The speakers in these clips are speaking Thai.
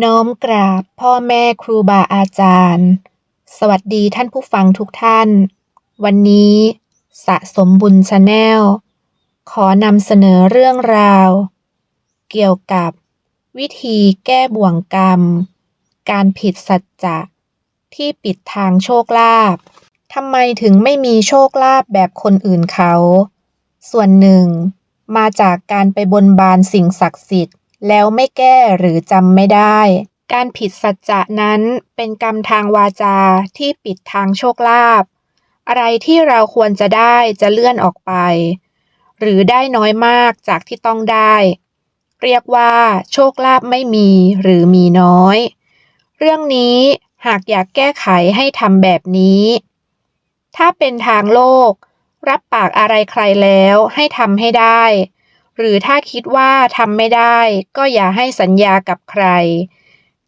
น้อมกราบพ่อแม่ครูบาอาจารย์ สวัสดีท่านผู้ฟังทุกท่าน วันนี้สะสมบุญชาแนลขอนำเสนอเรื่องราว เกี่ยวกับวิธีแก้บ่วงกรรม การผิดสัจจะที่ปิดทางโชคลาภทำไมถึงไม่มีโชคลาภแบบคนอื่นเขา ส่วนหนึ่ง มาจากการไปบนบานสิ่งศักดิ์สิทธิ์ แล้วไม่แก้หรือจำไม่ได้ การผิดสัจจะนั้นเป็นกรรมทางวาจาที่ปิดทางโชคลาภอะไรที่เราควรจะได้จะเลื่อนออกไป หรือได้น้อยมากจากที่ต้องได้ เรียกว่าโชคลาภไม่มีหรือมีน้อย เรื่องนี้หากอยากแก้ไขให้ทำแบบนี้ ถ้าเป็นทางโลก รับปากอะไรใครแล้วให้ทำให้ได้ หรือถ้าคิดว่าทำไม่ได้ ก็อย่าให้สัญญากับใคร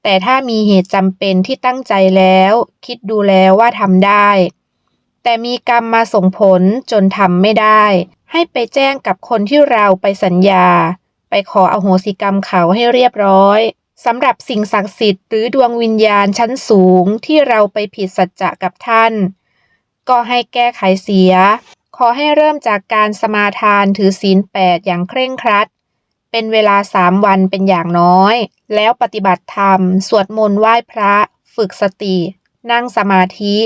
แต่ถ้ามีเหตุจำเป็นที่ตั้งใจแล้ว คิดดูแล้วว่าทำได้ แต่มีกรรมมาส่งผลจนทำไม่ได้ ให้ไปแจ้งกับคนที่เราไปสัญญา ไปขออโหสิกรรมเขาให้เรียบร้อยสำหรับสิ่งศักดิ์สิทธิ์หรือดวงวิญญาณชั้นสูงที่เราไปผิดสัจจะกับท่าน ก็ให้แก้ไขเสีย ขอให้เริ่มจากการสมาทานถือศีลแปดอย่างเคร่งครัด เป็นเวลาสามวันเป็นอย่างน้อย แล้วปฏิบัติธรรม สวดมนต์ไหว้พระ ฝึกสติ นั่งสมาธิ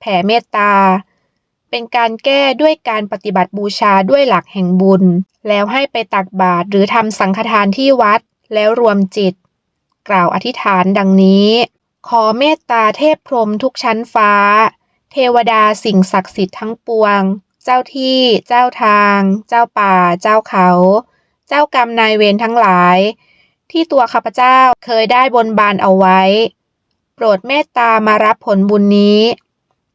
แผ่เมตตา เป็นการแก้ด้วยการปฏิบัติบูชาด้วยหลักแห่งบุญ แล้วให้ไปตักบาตรหรือทำสังฆทานที่วัด แล้วรวมจิต กล่าวอธิษฐานดังนี้ ขอเมตตาเทพพรหมทุกชั้นฟ้า เทวดาสิ่งศักดิ์สิทธิ์ทั้งปวง เจ้าที่ เจ้าทาง เจ้าป่า เจ้าเขา เจ้ากรรมนายเวรทั้งหลาย ที่ตัวข้าพเจ้าเคยได้บนบานเอาไว้ โปรดเมตตามารับผลบุญนี้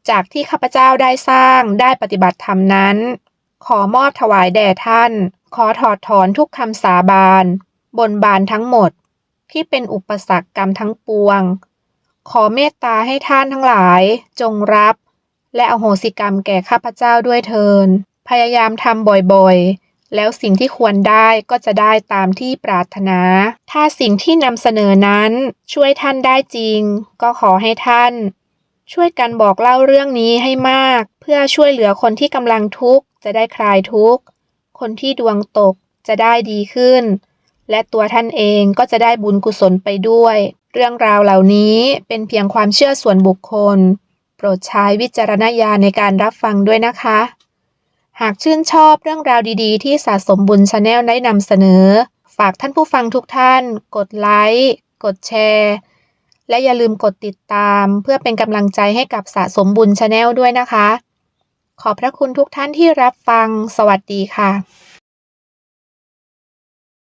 จากที่ข้าพเจ้าได้สร้างได้ปฏิบัติธรรมนั้น ขอมอบถวายแด่ท่าน ขอถอดถอนทุกคำสาบาน บนบานทั้งหมด ที่เป็นอุปสรรคกรรมทั้งปวง ขอเมตตาให้ท่านทั้งหลายจงรับ และอโหสิกรรมแก่ข้าพเจ้าด้วยเทิน พยายามทำบ่อยๆ แล้วสิ่งที่ควรได้ก็จะได้ตามที่ปรารถนา ถ้าสิ่งที่นำเสนอนั้นช่วยท่านได้จริง ก็ขอให้ท่าน ช่วยกันบอกเล่าเรื่องนี้ให้มาก เพื่อช่วยเหลือคนที่กำลังทุกข์จะได้คลายทุกข์ คนที่ดวงตกจะได้ดีขึ้น และตัวท่านเองก็จะได้บุญกุศลไปด้วย เรื่องราวเหล่านี้เป็นเพียงความเชื่อส่วนบุคคล ปรดใช้วิจารณญาณในการรับฟังด้วยนะคะ หากชื่นชอบเรื่องราวดีๆ ที่สะสมบุญชาแนลได้นำเสนอ ฝากท่านผู้ฟังทุกท่าน กดไลค์กดแชร์ และอย่าลืมกดติดตาม เพื่อเป็นกำลังใจให้กับสะสมบุญชาแนลด้วยนะคะ ขอบพระคุณทุกท่านที่รับฟัง สวัสดีค่ะ